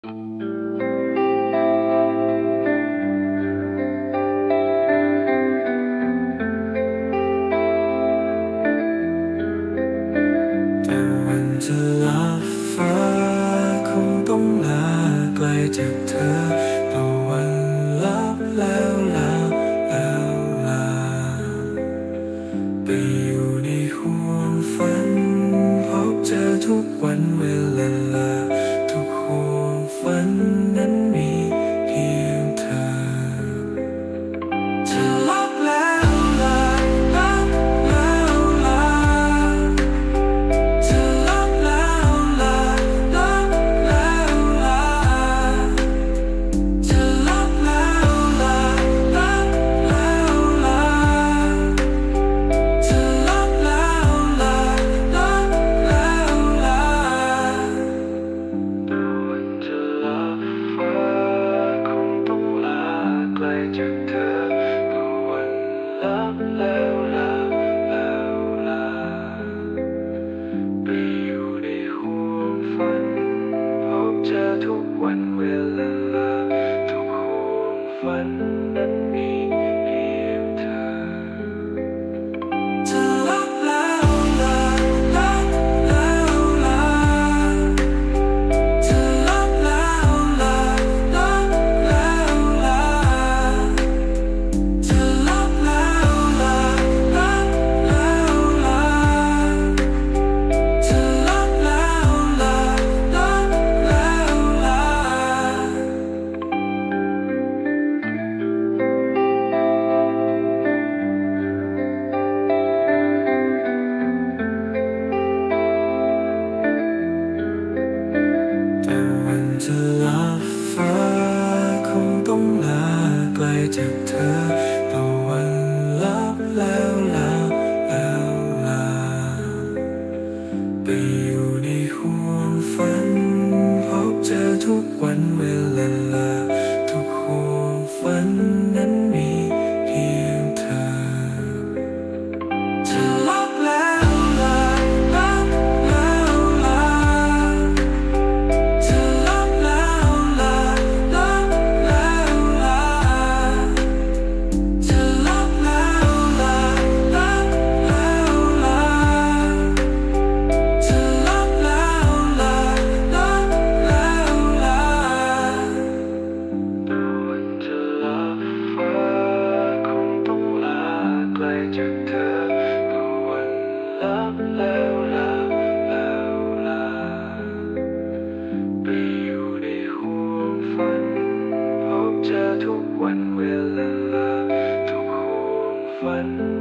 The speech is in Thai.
แต่วันจะลาฟ้าคงต้องลาไกจากเธอตะวันลับแล้วลาแล้าไปอยู่ในห่วงฝันพบเจอทุกวันเวลา จากเธอก็วันลับเลย will quanh quê love to khu phố